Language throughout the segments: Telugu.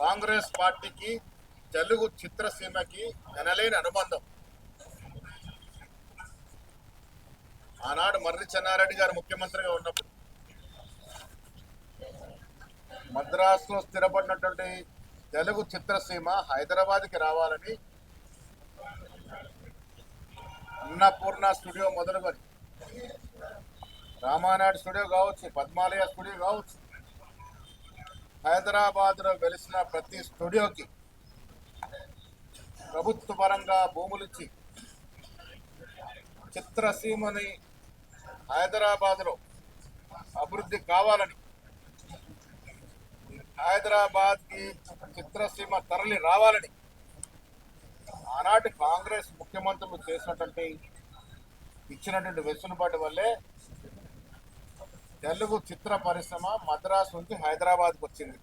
కాంగ్రెస్ పార్టీకి తెలుగు చిత్రసీమకి ఎనలేని అనుబంధం. ఆనాడు మర్రి చెన్నారెడ్డి గారు ముఖ్యమంత్రిగా ఉన్నప్పుడు. మద్రాసులో స్థిరపడినటువంటి తెలుగు చిత్రసీమ హైదరాబాద్కి రావాలని అన్నపూర్ణ స్టూడియో మొదలుకొని. రామానాయుడు స్టూడియో కావచ్చు పద్మాలయ స్టూడియో కావచ్చు. హైదరాబాద్లో వెలిసిన ప్రతి స్టూడియోకి ప్రభుత్వ పరంగా భూములిచ్చి చిత్రసీమని హైదరాబాద్లో అభివృద్ధి కావాలని హైదరాబాద్కి చిత్రసీమ తరలి రావాలని ఆనాటి కాంగ్రెస్ ముఖ్యమంత్రులు చేసినటువంటి ఇచ్చినటువంటి వెసులుబాటు వల్లే తెలుగు చిత్ర పరిశ్రమ మద్రాసు నుంచి హైదరాబాద్కి వచ్చింది.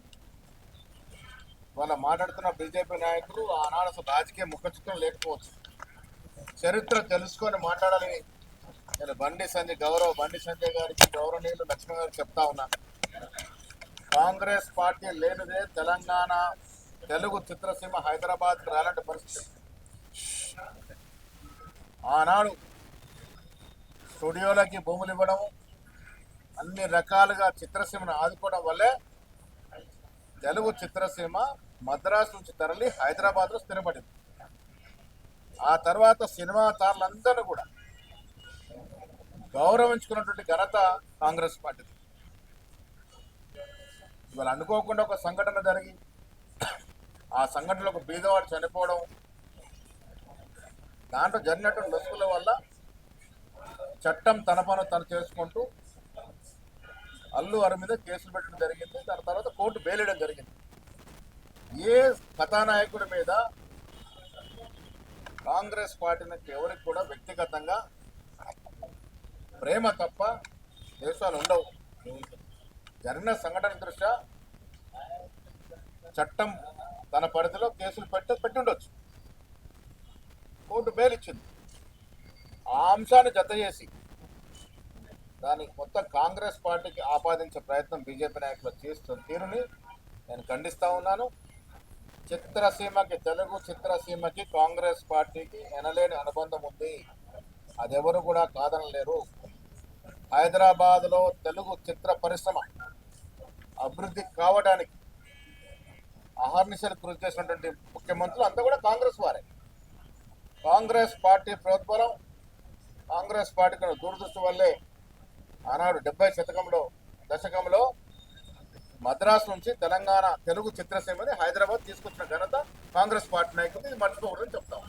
వాళ్ళ మాట్లాడుతున్న బీజేపీ నాయకులు ఆనాడు అసలు రాజకీయ ముఖచిత్రం లేకపోవచ్చు. చరిత్ర తెలుసుకొని మాట్లాడాలని నేను బండి సంజయ్ గౌరవ్ బండి సంజయ్ గారికి గౌరవనీయులు లక్ష్మణ్ గారికి చెప్తా ఉన్నా. కాంగ్రెస్ పార్టీ లేనిదే తెలంగాణ తెలుగు చిత్రసీమ హైదరాబాద్కి రాలంటే పరిస్థితి. ఆనాడు స్టూడియోలకి భూములు ఇవ్వడం అన్ని రకాలుగా చిత్రసీమను ఆదుకోవడం వల్లే తెలుగు చిత్రసీమ మద్రాసు నుంచి తరలి హైదరాబాద్లో స్థిరపడింది. ఆ తర్వాత సినిమా తారులందరూ కూడా గౌరవించుకున్నటువంటి ఘనత కాంగ్రెస్ పార్టీది. ఇవాళ అనుకోకుండా ఒక సంఘటన జరిగి ఆ సంఘటనలో ఒక బీదవాడు చనిపోవడం దాంట్లో జరిగినటువంటి లొసుకుల వల్ల చట్టం తన పను తను చేసుకుంటూ అల్లు వారి మీద కేసులు పెట్టడం జరిగింది. దాని తర్వాత కోర్టు బెయిలేయడం జరిగింది. ఏ కథానాయకుడి మీద కాంగ్రెస్ పార్టీ ఎవరికి కూడా వ్యక్తిగతంగా ప్రేమ తప్ప దేశాలు ఉండవు. జరిగిన సంఘటన దృష్ట్యా చట్టం తన పరిధిలో కేసులు పెట్టి పెట్టి ఉండొచ్చు కోర్టు బెయిల్ ఇచ్చింది ఆ అంశాన్ని జత చేసి దానికి మొత్తం కాంగ్రెస్ పార్టీకి ఆపాదించే ప్రయత్నం బీజేపీ నాయకులు చేస్తున్న తీరుని నేను ఖండిస్తూ ఉన్నాను. చిత్రసీమకి తెలుగు చిత్రసీమకి కాంగ్రెస్ పార్టీకి ఎనలేని అనుబంధం ఉంది. అదెవరు కూడా కాదనలేరు. హైదరాబాద్లో తెలుగు చిత్ర పరిశ్రమ అభివృద్ధి కావడానికి అహర్నిశలు కృషి చేసినటువంటి ముఖ్యమంత్రులు అంతా కూడా కాంగ్రెస్ వారే. కాంగ్రెస్ పార్టీ ప్రోద్బలం కాంగ్రెస్ పార్టీ దురదృష్టి వల్లే ఆనాడు డెబ్బై శతకంలో దశకంలో మద్రాసు నుంచి తెలంగాణ తెలుగు చిత్రసీమని హైదరాబాద్ తీసుకొచ్చిన ఘనత కాంగ్రెస్ పార్టీ నాయకులు ఇది మర్చిపోకూడదని చెప్తాం.